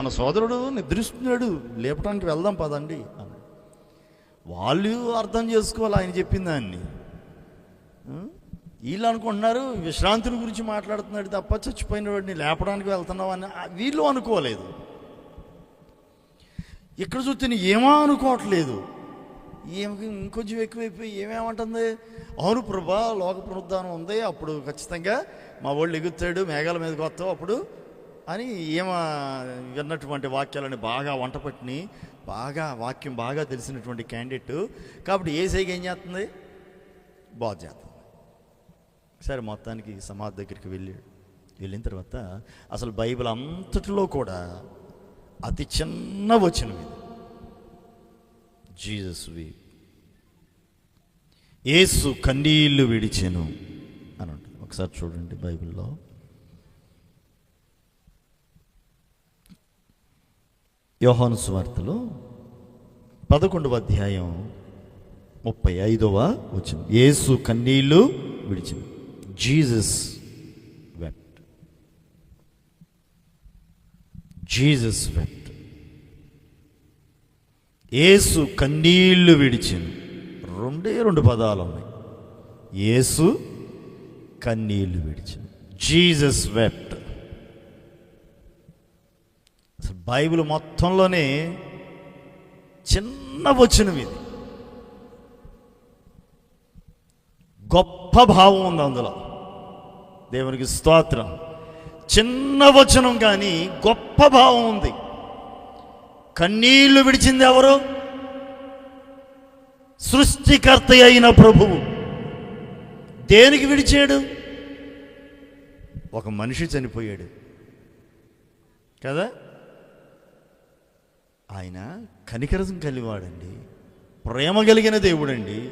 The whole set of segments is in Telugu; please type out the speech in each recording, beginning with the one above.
మన సోదరుడు నిద్రిస్తున్నాడు లేపడానికి వెళ్దాం పదండి అని వాళ్ళు అర్థం చేసుకోవాలి ఆయన చెప్పిన దాన్ని వీళ్ళు అనుకుంటున్నారు విశ్రాంతిని గురించి మాట్లాడుతున్నాడు తప్ప చచ్చిపోయిన వాడిని లేపడానికి వెళ్తున్నావు అని వీళ్ళు అనుకోలేదు. ఇక్కడ చూస్తే ఏమో అనుకోవట్లేదు. ఏమి ఇంకొంచెం ఎక్కువైపోయి ఏమేమంటుంది? అవును ప్రభా లోక పునరుద్ధానం ఉంది అప్పుడు ఖచ్చితంగా మా వాళ్ళు ఎగుతాడు మేఘాల మీదకి వస్తావు అప్పుడు అని ఏమ విన్నటువంటి వాక్యాలని బాగా వంటపట్టిని బాగా వాక్యం బాగా తెలిసినటువంటి క్యాండిడేట్. కాబట్టి ఏ ఏం చేస్తుంది? బాధ చేస్తుంది. సరే మొత్తానికి సమాధి దగ్గరికి వెళ్ళాడు వెళ్ళిన తర్వాత అసలు బైబిల్ అంతటిలో కూడా అతి చిన్న వచనం ఇది. జీసస్ వి ఏసు కన్నీళ్ళు విడిచెను అని ఉంటుంది. ఒకసారి చూడండి బైబిల్లో. యోహాను సువార్తలో పదకొండవ అధ్యాయం ముప్పై ఐదవ వచ్చింది యేసు కన్నీళ్ళు విడిచింది Jesus wept Jesus wept Yesu కన్నీళ్ళు విడిచింది రెండే రెండు పదాలు ఉన్నాయి. యేసు కన్నీళ్ళు విడిచింది జీసస్ వెప్ట్ అసలు బైబిల్ మొత్తంలోనే చిన్న వచనం ఇది. గొప్ప భావం ఉంది అందులో. దేవునికి స్తోత్రం. చిన్న వచనం కానీ గొప్ప భావం ఉంది. కన్నీళ్ళు విడిచింది ఎవరు? సృష్టికర్త అయిన ప్రభువు. దేనికి విడిచాడు? ఒక మనిషి చనిపోయాడు. కదా? ఆయన కనికరం కలివాడండి. ప్రేమ కలిగిన దేవుడండి.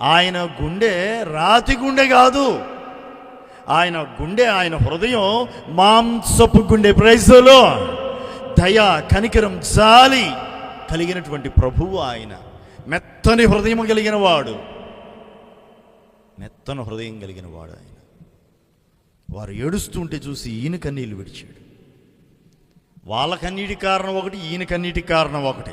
ఆయన గుండె రాతి గుండె కాదు. ఆయన గుండె ఆయన హృదయం మాంసపు గుండె. ప్రైజులో దయ కనికరం జాలి కలిగినటువంటి ప్రభువు ఆయన. మెత్తని హృదయం కలిగిన వాడు. మెత్తని హృదయం కలిగిన వాడు ఆయన. వారు ఏడుస్తుంటే చూసి ఈయన కన్నీళ్ళు విడిచాడు. వాళ్ళకన్నిటి కారణం ఒకటి ఈయనకన్నిటి కారణం ఒకటి.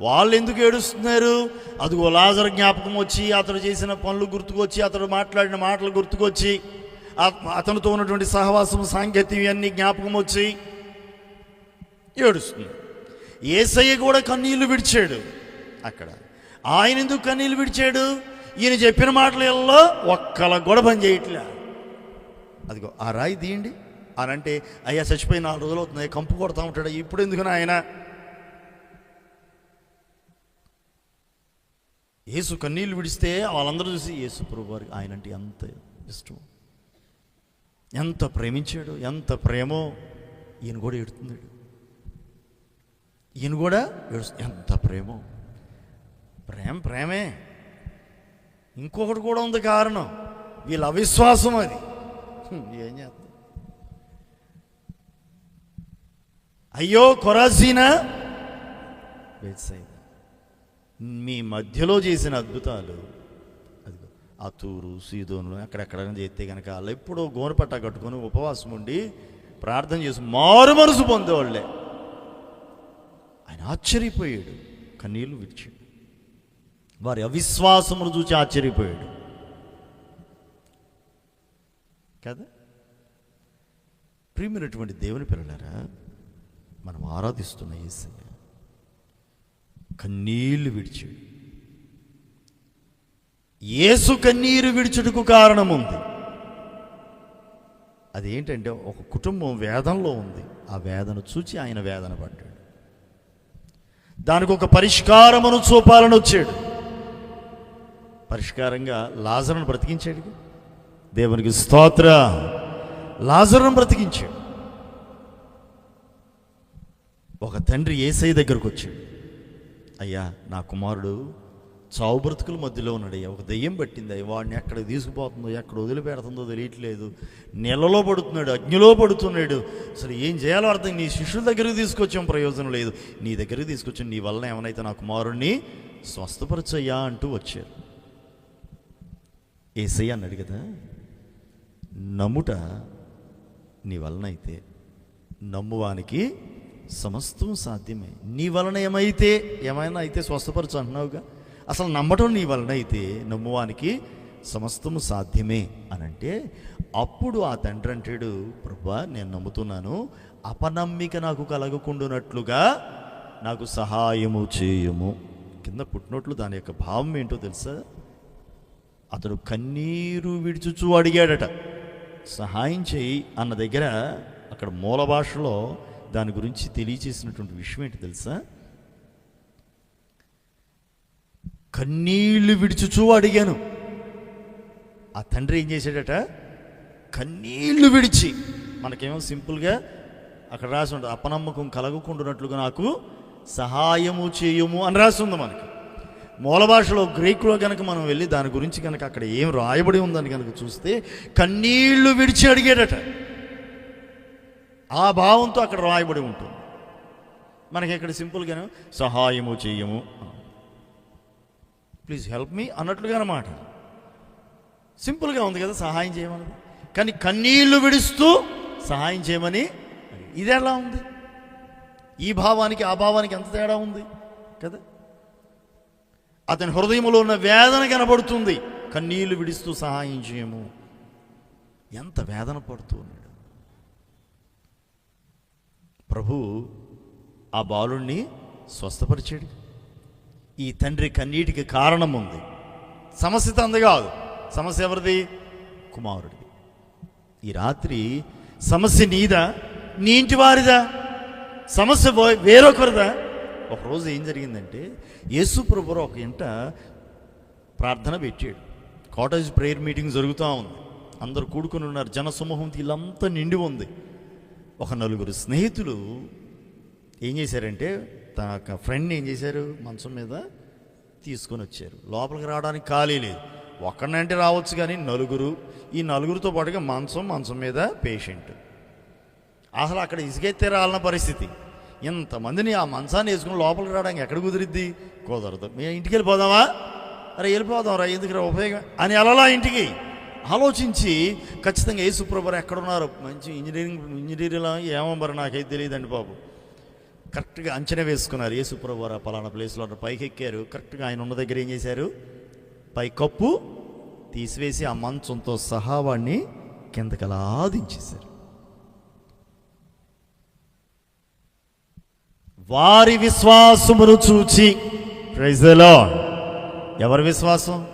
వాళ్ళు ఎందుకు ఏడుస్తున్నారు? అదిగో లాజర్ జ్ఞాపకం వచ్చి అతడు చేసిన పనులు గుర్తుకొచ్చి అతడు మాట్లాడిన మాటలు గుర్తుకొచ్చి అతనితో ఉన్నటువంటి సహవాసం సాంకేతిక ఇవన్నీ జ్ఞాపకం వచ్చి ఏడుస్తుంది ఏసయ్య కూడా కన్నీళ్ళు విడిచాడు అక్కడ. ఆయన ఎందుకు కన్నీళ్ళు విడిచాడు? ఈయన చెప్పిన మాటలలో ఒక్కల కూడా పని చేయట్లే. అదిగో ఆ రాయి తీయండి. అని అంటే అయ్యా చచ్చిపోయి నాలుగు రోజులు అవుతుంది కంపు కొడతా ఉంటాడు ఇప్పుడు ఎందుకు ఆయన యేసు కన్నీళ్ళు విడిస్తే వాళ్ళందరూ చూసి యేసు ప్రభు వారికి ఆయన అంటే ఎంత ఇష్టం. ఎంత ప్రేమించాడు ఎంత ప్రేమో ఈయన కూడా ఎడుతున్నాడు ఈయన కూడా ఏడుస్తు ఎంత ప్రేమో. ప్రేమ ప్రేమే. ఇంకొకటి కూడా ఉంది కారణం. వీళ్ళ అవిశ్వాసం అది. ఏం చేస్తాం అయ్యో కొరాసీనా బెత్సైదా మీ మధ్యలో చేసిన అద్భుతాలు. అదిగో ఆ తూరు సీదోను అక్కడెక్కడైనా చేస్తే కనుక వాళ్ళు ఎప్పుడో గోనపట్ట కట్టుకొని ఉపవాసం ఉండి ప్రార్థన చేసి మారు మనసు పొందేవాళ్ళే. ఆయన ఆశ్చర్యపోయాడు కన్నీళ్ళు విడిచాడు వారి అవిశ్వాసమును చూసి ఆశ్చర్యపోయాడు. కదా? ప్రియమైనటువంటి దేవుని పిల్లలారా మనం ఆరాధిస్తున్న ఏసయ్య కన్నీళ్ళు విడిచాడు. ఏసు కన్నీరు విడిచుటకు కారణం ఉంది అదేంటంటే ఒక కుటుంబం వేదంలో ఉంది. ఆ వేదన చూచి ఆయన వేదన పడ్డాడు. దానికి ఒక పరిష్కారమును చూపాలని వచ్చాడు. పరిష్కారంగా లాజరును బ్రతికించాడు. దేవునికి స్తోత్ర. లాజరును బ్రతికించాడు. ఒక తండ్రి ఏసై దగ్గరకు వచ్చాడు. అయ్యా నా కుమారుడు చావు బ్రతుకుల మధ్యలో ఉన్నాడు అయ్యా. ఒక దెయ్యం పట్టింది అయ్యా. వాడిని ఎక్కడ తీసుకుపోతుందో ఎక్కడ వదిలిపెడుతుందో తెలియట్లేదు. నీళ్ళలో పడుతున్నాడు అగ్నిలో పడుతున్నాడు. అసలు ఏం చేయాలో అర్థం నీ శిష్యుల దగ్గరికి తీసుకొచ్చాం ప్రయోజనం లేదు. నీ దగ్గరికి తీసుకొచ్చాం నీ వల్ల ఏమైనా నా కుమారుణ్ణి స్వస్థపరచయ్యా అంటూ వచ్చారు. ఏసై అన్నాడు కదా నమ్ముట నీ వలన అయితే నమ్మువానికి సమస్తం సాధ్యమే. నీ వలన ఏమైతే ఏమైనా అయితే స్వస్థపరచు అంటున్నావుగా? అసలు నమ్మటం నీ వలన అయితే నమ్మువానికి సమస్తము సాధ్యమే అని అంటే అప్పుడు ఆ తండ్రి అంటాడు ప్రభా నేను నమ్ముతున్నాను. అపనమ్మిక నాకు కలగకుండునట్లుగా నాకు సహాయము చేయము. కింద పుట్టినట్లు దాని యొక్క భావం ఏంటో తెలుసా? అతడు కన్నీరు విడిచుచూ అడిగాడట. సహాయం చేయి అన్న దగ్గర అక్కడ మూల భాషలో దాని గురించి తెలియచేసినటువంటి విషయం ఏంటి తెలుసా? కన్నీళ్ళు విడిచుచూ అడిగాను. ఆ తండ్రి ఏం చేశాడట? కన్నీళ్ళు విడిచి మనకేమో సింపుల్గా అక్కడ రాసి ఉంటుంది అపనమ్మకం కలగకుండానట్లుగా నాకు సహాయము చేయము అని రాసి ఉంది మనకి. మూల భాషలో గ్రీకులో కనుక మనం వెళ్ళి దాని గురించి కనుక అక్కడ ఏం రాయబడి ఉందని కనుక చూస్తే కన్నీళ్ళు విడిచి అడిగాడట. ఆ భావంతో అక్కడ రాయబడి ఉంటుంది. మనకి ఇక్కడ సింపుల్గానే సహాయము చేయము. ప్లీజ్ హెల్ప్ మీ అన్నట్లుగా అన్నమాట. సింపుల్గా ఉంది కదా సహాయం చేయమని కానీ కన్నీళ్ళు విడుస్తూ సహాయం చేయమని ఇది ఎలా ఉంది? ఈ భావానికి ఆ భావానికి ఎంత తేడా ఉంది? కదా? అతని హృదయంలో ఉన్న వేదన కనబడుతుంది. కన్నీళ్ళు విడుస్తూ సహాయం చేయము. ఎంత వేదన పడుతుంది ప్రభు ఆ బాలుణ్ణి స్వస్థపరిచాడు. ఈ తండ్రి కన్నీటికి కారణం ఉంది. సమస్య తంది కాదు. సమస్య ఎవరిది? కుమారుడిది. ఈ రాత్రి సమస్య నీదా? నీ ఇంటి వారిదా? సమస్య వేరొకరిదా? ఒకరోజు ఏం జరిగిందంటే యేసు ప్రభు ఒక ఇంట ప్రార్థన పెట్టాడు. కాటేజ్ ప్రేయర్ మీటింగ్ జరుగుతూ ఉంది. అందరు కూడుకుని ఉన్నారు. జనసమూహం వీళ్ళంతా నిండి ఉంది. ఒక నలుగురు స్నేహితులు ఏం చేశారంటే తన యొక్క ఫ్రెండ్ని ఏం చేశారు? మంచం మీద తీసుకొని వచ్చారు. లోపలికి రావడానికి ఖాళీ లేదు. ఒక్కడినంటే రావచ్చు కానీ నలుగురు ఈ నలుగురితో పాటుగా మంచం మంచం మీద పేషెంట్ అసలు అక్కడ ఇసుకెత్తే రాలన్న పరిస్థితి. ఇంతమందిని ఆ మంచాన్ని వేసుకుని లోపలికి రావడానికి ఎక్కడ కుదిరిద్ది? కుదరదు. మేము ఇంటికి వెళ్ళిపోదామా? అరే వెళ్ళిపోదాం రా ఎందుకు రా ఉపయోగం? అని అలలా ఇంటికి. ఆలోచించి ఖచ్చితంగా ఏ ఎక్కడున్నారు? మంచి ఇంజనీరింగ్ ఇంజనీరింగ్ ఏమో మరి నాకైతే తెలియదండి బాబు. కరెక్ట్గా అంచనా వేసుకున్నారు ఏ పలానా ప్లేస్లో పైకి ఎక్కారు. కరెక్ట్గా ఆయన ఉన్న దగ్గర ఏం చేశారు? పై కప్పు తీసివేసి ఆ మంచంతో సహా వాడిని కిందకలా ఆదించేశారు. వారి విశ్వాసమును చూచి ప్రైజ్లో ఎవరి విశ్వాసం?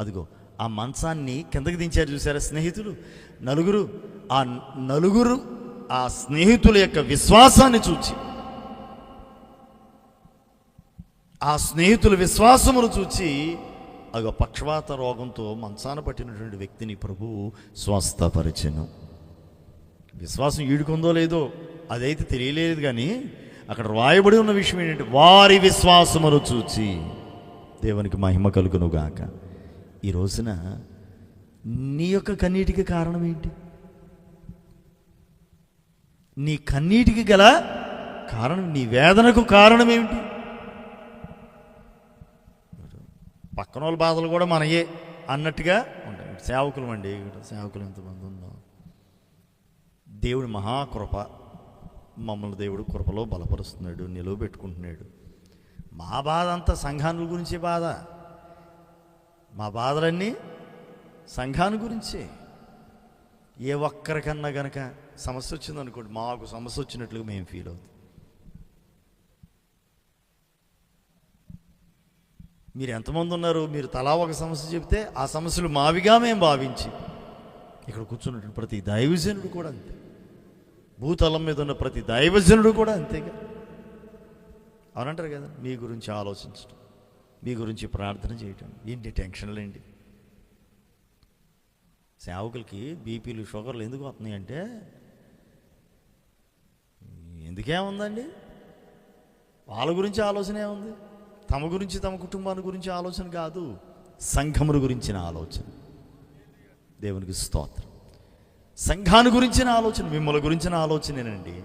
అదిగో ఆ మంచాన్ని కిందకి దించారు చూసారా స్నేహితులు? నలుగురు ఆ నలుగురు ఆ స్నేహితుల యొక్క విశ్వాసాన్ని చూచి ఆ స్నేహితుల విశ్వాసమును చూచి అగ పక్షవాత రోగంతో మంచాన పట్టినటువంటి వ్యక్తిని ప్రభు స్వస్థపరిచను. విశ్వాసం ఈడుకుందో లేదో అదైతే తెలియలేదు కానీ అక్కడ రాయబడి ఉన్న విషయం ఏంటంటే వారి విశ్వాసమును చూచి దేవునికి మహిమ కలుగును గాక ఈ రోజున నీ యొక్క కన్నీటికి కారణం ఏంటి? నీ కన్నీటికి గల కారణం నీ వేదనకు కారణం ఏమిటి? పక్కన వాళ్ళ బాధలు కూడా మనయే అన్నట్టుగా ఉంటాయి సేవకులు అండి సేవకులు ఎంతమంది ఉందో. దేవుడి మహాకృప మమ్మల్ని దేవుడు కృపలో బలపరుస్తున్నాడు నిలువ పెట్టుకుంటున్నాడు మా బాధ అంతా సంఘానుల గురించి బాధ. మా బాధలన్నీ సంఘాన్ని గురించే. ఏ ఒక్కరికన్నా గనక సమస్య వచ్చిందనుకోండి మాకు సమస్య వచ్చినట్లుగా మేము ఫీల్ అవుతాం. మీరు ఎంతమంది ఉన్నారు మీరు తలా ఒక సమస్య చెప్తే ఆ సమస్యలు మావిగా మేము భావించి ఇక్కడ కూర్చున్నటువంటి ప్రతి దైవజనుడు కూడా అంతే. భూతలం మీద ఉన్న ప్రతి దైవజనుడు కూడా అంతేగా. అవునంటారు కదా మీ గురించి ఆలోచించడం మీ గురించి ప్రార్థన చేయటం. ఏంటి టెన్షన్లు ఏంటి? సేవకులకి బీపీలు షుగర్లు ఎందుకు వస్తున్నాయి అంటే ఎందుకేముందండి వాళ్ళ గురించి ఆలోచన ఏముంది తమ గురించి తమ కుటుంబాన్ని గురించి ఆలోచన కాదు సంఘమును గురించిన ఆలోచన. దేవునికి స్తోత్రం. సంఘాన్ని గురించిన ఆలోచన మిమ్మల్ని గురించిన ఆలోచనేనండి.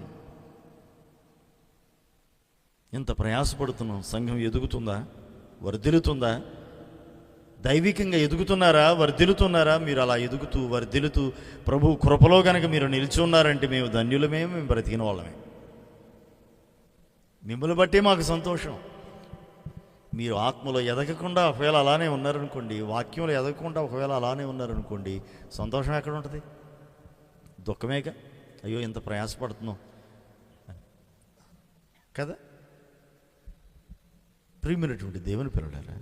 ఎంత ప్రయాసపడుతున్నాం. సంఘం ఎదుగుతుందా? వర్ధిల్లుతుందా? దైవికంగా ఎదుగుతున్నారా? వర్ధిల్లుతున్నారా? మీరు అలా ఎదుగుతూ వర్ధిల్లుతూ ప్రభు కృపలో కనుక మీరు నిలిచి ఉన్నారంటే మేము ధన్యులమే మేము బ్రతికిన వాళ్ళమే. మిమ్మల్ని బట్టి మాకు సంతోషం. మీరు ఆత్మలో ఎదగకుండా ఒకవేళ అలానే ఉన్నారనుకోండి వాక్యంలో ఎదగకుండా ఒకవేళ అలానే ఉన్నారనుకోండి సంతోషం ఎక్కడ ఉంటుంది? దుఃఖమేగా? అయ్యో ఇంత ప్రయాసపడుతున్నాం. కదా? ప్రియమైనటువంటి దేవుని పిల్లడారా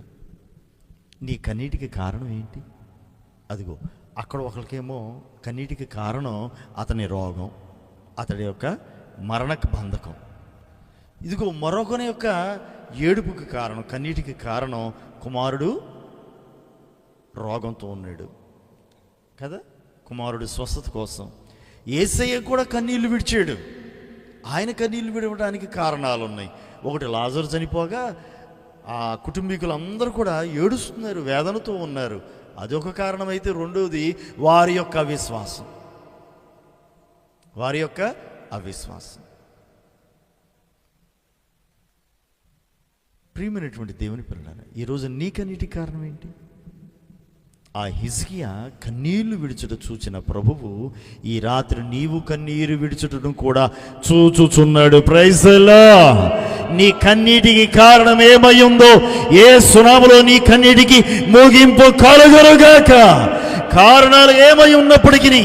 నీ కన్నీటికి కారణం ఏంటి? అదిగో అక్కడ ఒకరికేమో కన్నీటికి కారణం అతని రోగం అతడి యొక్క మరణక బంధకం. ఇదిగో మరొకని యొక్క ఏడుపుకి కారణం కన్నీటికి కారణం కుమారుడు రోగంతో ఉన్నాడు. కదా? కుమారుడు స్వస్థత కోసం. ఏసయ్య కూడా కన్నీళ్ళు విడిచాడు. ఆయన కన్నీళ్ళు విడవడానికి కారణాలు ఉన్నాయి ఒకటి లాజరు చనిపోగా ఆ కుటుంబీకులందరూ కూడా ఏడుస్తున్నారు వేదనతో ఉన్నారు. అదొక కారణమైతే రెండవది వారి యొక్క అవిశ్వాసం. వారి యొక్క అవిశ్వాసం. ప్రియమైనటువంటి దేవుని పిల్లల ఈరోజు నీకన్నిటి కారణం ఏంటి? ఆ హిజ్కియా కన్నీళ్ళు విడుచుట చూచిన ప్రభువు ఈ రాత్రి నీవు కన్నీరు విడుచుటను కూడా చూచుచున్నాడు. ప్రైజలా నీ కన్నీటికి కారణం ఏమై ఉందో ఏ సునాములో నీ కన్నీటికి ముగింపు కలుగురుగాక కారణాలు ఏమై ఉన్నప్పటికీ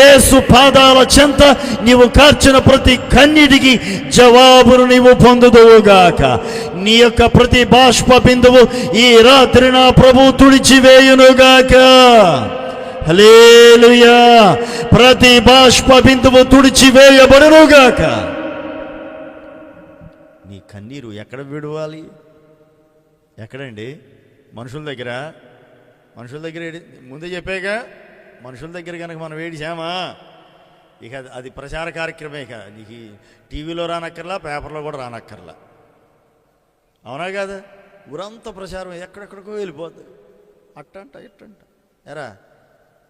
ఏసు పాదాల చెంత నీవు కార్చిన ప్రతి కన్నిటికి జవాబును నీవు పొందుదువుగాక నీ యొక్క ప్రతి బాష్ప బిందువు ఈ రాత్రి నా ప్రభు తుడిచివేయునుగాక హలేలుయా ప్రతి బాష్ప బిందువు తుడిచివేయబడునుగాక నీ కన్నీరు ఎక్కడ విడవాలి? ఎక్కడండి? మనుషుల దగ్గర మనుషుల దగ్గర ఏడి- ముందే చెప్పాక మనుషుల దగ్గర కనుక మనం ఏడిచామా? ఇక అది- ప్రచార కార్యక్రమే ఇక. నీకు టీవీలో రానక్కర్లా పేపర్లో కూడా రానక్కర్లా. అవునా కాదా? ఊరంతా ప్రచారం ఎక్కడెక్కడికో వెళ్ళిపోద్ది. అట్టంట ఇట్టంట. ఎరా?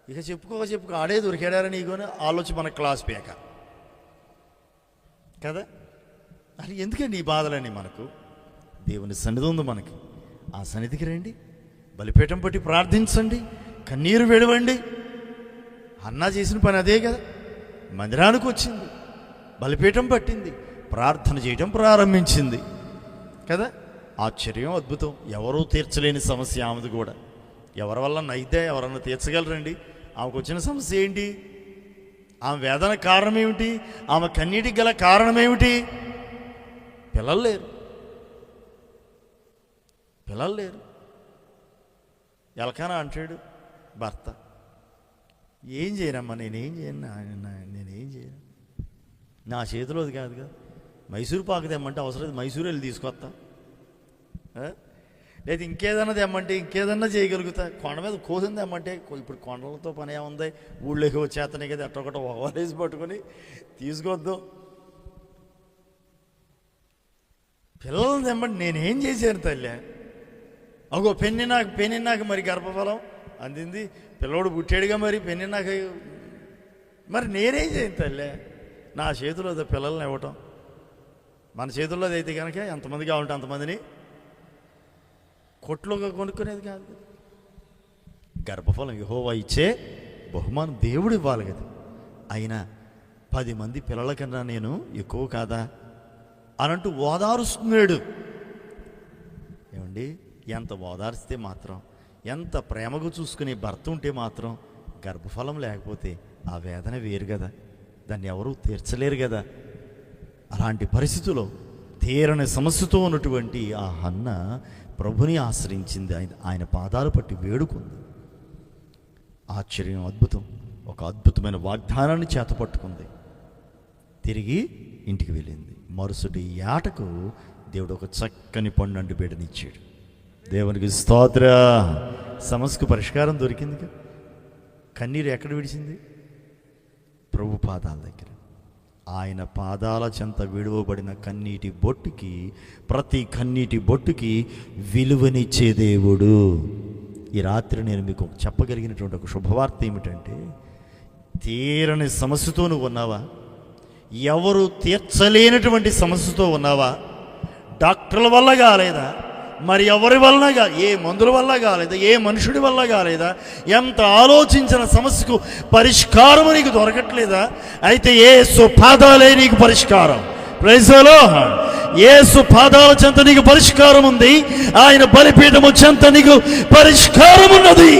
ఇక చెప్పుకో చెప్పుకో ఆడే దొరికాడారా నీకు ఆలోచన మన క్లాస్ పేక. కదా? అది ఎందుకండి ఈ బాధలని మనకు? దేవుని సన్నిధి ఉంది మనకి. ఆ సన్నిధికి రండి. బలిపీఠం పట్టి ప్రార్థించండి కన్నీరు విడవండి. అన్నా చేసిన పని అదే కదా. మందిరానికి వచ్చింది బలిపీఠం పట్టింది ప్రార్థన చేయటం ప్రారంభించింది. కదా? ఆశ్చర్యం అద్భుతం. ఎవరూ తీర్చలేని సమస్య ఆమెది కూడా. ఎవరి వల్ల నైతే ఎవరన్నా తీర్చగలరండి? ఆమెకు వచ్చిన సమస్య ఏంటి? ఆమె వేదన కారణం ఏమిటి? ఆమె కన్నీటికి గల కారణం ఏమిటి? పిల్లలు లేరు. పిల్లలు లేరు. ఎలకనా అంటాడు భర్త ఏం చేయనమ్మా నేనేం చేయను నేనేం చేయను. నా చేతిలోది కాదు కదా మైసూరు పాకు తెమ్మంటే అవసరం మైసూరు వెళ్ళి తీసుకొస్తా. లేదు ఇంకేదన్నా తెమ్మంటే ఇంకేదన్నా చేయగలుగుతా. కొండ మీద కోసింది తెమ్మంటే ఇప్పుడు కొండలతో పని ఏముంది? ఊళ్ళోకి వచ్చేతనే కదా ఎట్టొకట ఒకవేసి పట్టుకొని తీసుకొద్దు. పిల్లల్ని తెమ్మంటే నేనేం చేశాను తల్లి? అగో పెన్ని నాకు పెన్ని నాకు మరి గర్భఫలం అందింది. పిల్లోడు పుట్టాడుగా మరి పెన్ని నాకు మరి నేనేం చేయను తల్లి. నా చేతిలో పిల్లల్ని ఇవ్వటం. మన చేతుల్లో అయితే కనుక ఎంతమంది కావాలంటే అంతమందిని కొట్లోగా కొనుక్కునేది కాదు గర్భఫలం యహోవా ఇచ్చే బహుమానం దేవుడు ఇవ్వాలి కదా. అయినా పది మంది పిల్లల కన్నా నేను ఎక్కువ కాదా? అనంటూ ఓదారుస్తున్నాడు. ఏమండి? ఎంత ఓదార్స్తే మాత్రం ఎంత ప్రేమగా చూసుకునే భర్త ఉంటే మాత్రం గర్భఫలం లేకపోతే ఆ వేదన వేరు కదా. దాన్ని ఎవరూ తీర్చలేరు కదా. అలాంటి పరిస్థితిలో తీరని సమస్యతో ఉన్నటువంటి ఆ హన్న ప్రభుని ఆశ్రయించింది. ఆయన ఆయన పాదాలు పట్టి వేడుకుంది. ఆశ్చర్యం అద్భుతం. ఒక అద్భుతమైన వాగ్దానాన్ని చేతపట్టుకుంది తిరిగి ఇంటికి వెళ్ళింది. మరుసటి ఏటకు దేవుడు ఒక చక్కని పండు బిడ్డనిచ్చాడు దేవునికి స్తోత్ర. సమస్యకు పరిష్కారం దొరికింది కన్నీరు ఎక్కడ విడిచింది? ప్రభు పాదాల దగ్గర. ఆయన పాదాల చెంత విడువబడిన కన్నీటి బొట్టుకి ప్రతి కన్నీటి బొట్టుకి విలువనిచ్చే దేవుడు. ఈ రాత్రి నేను మీకు చెప్పగలిగినటువంటి ఒక శుభవార్త ఏమిటంటే తీరని సమస్యతో నువ్వు ఉన్నావా? ఎవరు తీర్చలేనటువంటి సమస్యతో ఉన్నావా? డాక్టర్ల వల్ల కాలేదా? మరి ఎవరి వలన కాదు ఏ మందుల వల్ల కాలేదా ఏ మనుషుడి వల్ల కాలేదా ఎంత ఆలోచించిన సమస్యకు పరిష్కారం నీకు దొరకట్లేదా? అయితే ఏ సుపాదాలే నీకు పరిష్కారం. ప్రైజలో యేసు పాదాల చెంత నీకు పరిష్కారం ఉంది ఆయన బలిపీఠము చెంత నీకు పరిష్కారం ఉన్నది